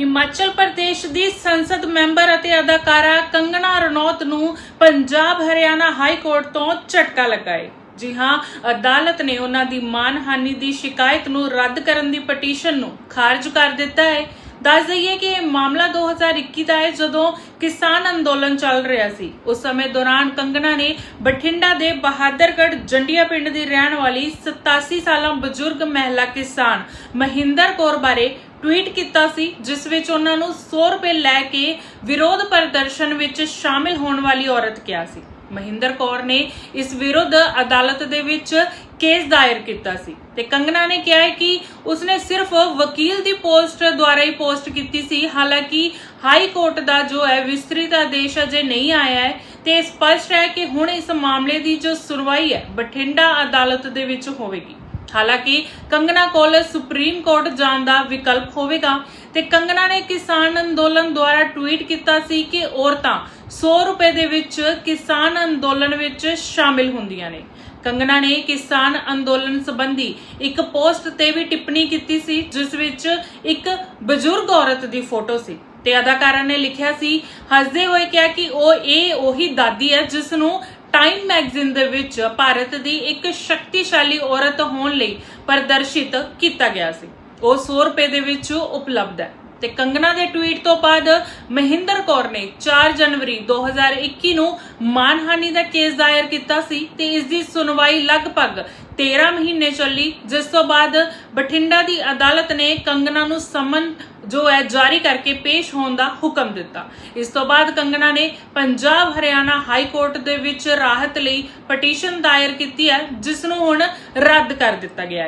ਹਿਮਾਚਲ ਪ੍ਰਦੇਸ਼ ਦੀ ਸੰਸਦ ਮੈਂਬਰ ਅਤੇ ਅਦਾਕਾਰਾ ਕੰਗਣਾ ਰਣੌਤ ਨੂੰ ਪੰਜਾਬ ਹਰਿਆਣਾ ਹਾਈ ਕੋਰਟ ਤੋਂ ਝਟਕਾ ਲਗਾਏ। ਜੀ ਹਾਂ, ਅਦਾਲਤ ਨੇ ਉਹਨਾਂ ਦੀ ਮਾਨਹਾਨੀ ਦੀ ਸ਼ਿਕਾਇਤ ਨੂੰ ਰੱਦ ਕਰਨ ਦੀ ਪਟੀਸ਼ਨ ਨੂੰ ਖਾਰਜ ਕਰ ਦਿੱਤਾ ਹੈ। ਦੱਸ ਦਈਏ ਕਿ ਇਹ ਮਾਮਲਾ 2021 ਦਾ ਹੈ, ਜਦੋਂ ਕਿਸਾਨ ਅੰਦੋਲਨ ਚੱਲ ਰਿਹਾ ਸੀ। ਉਸ ਸਮੇਂ ਦੌਰਾਨ ਕੰਗਨਾ ਨੇ ਬਠਿੰਡਾ ਦੇ ਬਹਾਦਰਗੜ੍ਹ ਜੰਡੀਆ ਪਿੰਡ ਦੀ ਰਹਿਣ ਵਾਲੀ 87 ਸਾਲਾਂ ਬਜ਼ੁਰਗ ਮਹਿਲਾ ਕਿਸਾਨ ਮਹਿੰਦਰ ਕੌਰ ਬਾਰੇ ਟਵੀਟ ਕੀਤਾ ਸੀ, ਜਿਸ ਵਿੱਚ ਉਹਨਾਂ ਨੂੰ 100 ਰੁਪਏ ਲੈ ਕੇ ਵਿਰੋਧ ਪ੍ਰਦਰਸ਼ਨ ਵਿੱਚ ਸ਼ਾਮਿਲ ਹੋਣ ਵਾਲੀ ਔਰਤ ਕਿਹਾ ਸੀ। ਮਹਿੰਦਰ ਕੌਰ ਨੇ ਇਸ ਵਿਰੁੱਧ ਅਦਾਲਤ ਦੇ ਵਿੱਚ ਕੇਸ ਦਾਇਰ ਕੀਤਾ ਸੀ। ਤੇ ਕੰਗਨਾ ਨੇ ਕਿਹਾ ਹੈ ਕਿ ਉਸਨੇ ਸਿਰਫ ਵਕੀਲ ਦੀ ਪੋਸਟ ਦੁਆਰਾ ਹੀ ਪੋਸਟ ਕੀਤੀ ਸੀ। ਹਾਲਾਂਕਿ ਹਾਈ ਕੋਰਟ ਦਾ ਜੋ ਹੈ, ਵਿਸਤ੍ਰਿਤ ਆਦੇਸ਼ ਅਜੇ ਨਹੀਂ ਆਇਆ ਹੈ ਤੇ ਸਪਸ਼ਟ ਹੈ ਕਿ ਹੁਣ ਇਸ ਮਾਮਲੇ ਦੀ ਜੋ ਸੁਣਵਾਈ ਹੈ, ਬਠਿੰਡਾ ਅਦਾਲਤ ਦੇ ਵਿੱਚ ਹੋਵੇਗੀ। ਹਾਲਾਂਕਿ ਕੰਗਨਾ ਕੋਲ ਸੁਪਰੀਮ ਕੋਰਟ ਜਾਣ ਦਾ ਵਿਕਲਪ ਹੋਵੇਗਾ ਤੇ ਕੰਗਨਾ ਨੇ ਕਿਸਾਨ ਅੰਦੋਲਨ ਦੁਆਰਾ ਟਵੀਟ ਕੀਤਾ ਸੀ ਕਿ ਔਰਤਾਂ 100 ਰੁਪਏ ਦੇ ਵਿੱਚ ਕਿਸਾਨ ਅੰਦੋਲਨ ਵਿੱਚ ਸ਼ਾਮਿਲ ਹੁੰਦੀਆਂ ਨੇ। ਕੰਗਣਾ ਨੇ ਕਿਸਾਨ ਅੰਦੋਲਨ ਸੰਬੰਧੀ ਇੱਕ ਪੋਸਟ ਤੇ ਵੀ ਟਿੱਪਣੀ ਕੀਤੀ ਸੀ, ਜਿਸ ਵਿੱਚ ਇੱਕ ਬਜ਼ੁਰਗ ਔਰਤ ਦੀ ਫੋਟੋ ਸੀ। ਤੇ ਅਦਾਕਾਰਾ ਨੇ ਲਿਖਿਆ ਸੀ, ਹੱਸਦੇ ਹੋਏ ਕਿਹਾ ਕਿ ਉਹ, ਇਹ ਉਹੀ ਦਾਦੀ ਹੈ ਜਿਸ ਨੂੰ ਟਾਈਮ ਮੈਗਜ਼ੀਨ ਦੇ ਵਿੱਚ ਭਾਰਤ ਦੀ ਇੱਕ ਸ਼ਕਤੀਸ਼ਾਲੀ ਔਰਤ ਹੋਣ ਲਈ ਪ੍ਰਦਰਸ਼ਿਤ ਕੀਤਾ ਗਿਆ ਸੀ। ਉਹ 100 ਰੁਪਏ ਦੇ ਵਿੱਚ ਉਪਲਬਧ ਹੈ। ਤੇ ਕੰਗਨਾ ਦੇ ਟਵੀਟ ਤੋਂ ਬਾਅਦ ਮਹਿੰਦਰ ਕੌਰ ਨੇ 4 ਜਨਵਰੀ 2021 ਨੂੰ ਮਾਨਹਾਨੀ ਦਾ ਕੇਸ ਦਾਇਰ ਕੀਤਾ ਸੀ ਤੇ ਇਸ ਦੀ ਸੁਣਵਾਈ ਲਗਭਗ 13 ਮਹੀਨੇ ਚੱਲੀ, ਜਿਸ ਤੋਂ ਬਾਅਦ ਬਠਿੰਡਾ ਦੀ ਅਦਾਲਤ ਨੇ ਕੰਗਨਾ ਨੂੰ ਸਮਨ ਜੋ ਹੈ ਜਾਰੀ ਕਰਕੇ ਪੇਸ਼ ਹੋਣ ਦਾ ਹੁਕਮ ਦਿੱਤਾ। ਇਸ ਤੋਂ ਬਾਅਦ ਕੰਗਣਾ ਨੇ ਪੰਜਾਬ ਹਰਿਆਣਾ ਹਾਈ ਕੋਰਟ ਦੇ ਵਿੱਚ ਰਾਹਤ ਲਈ ਪਟੀਸ਼ਨ ਦਾਇਰ ਕੀਤੀ ਹੈ, ਜਿਸ ਨੂੰ ਹੁਣ ਰੱਦ ਕਰ ਦਿੱਤਾ ਗਿਆ ਹੈ।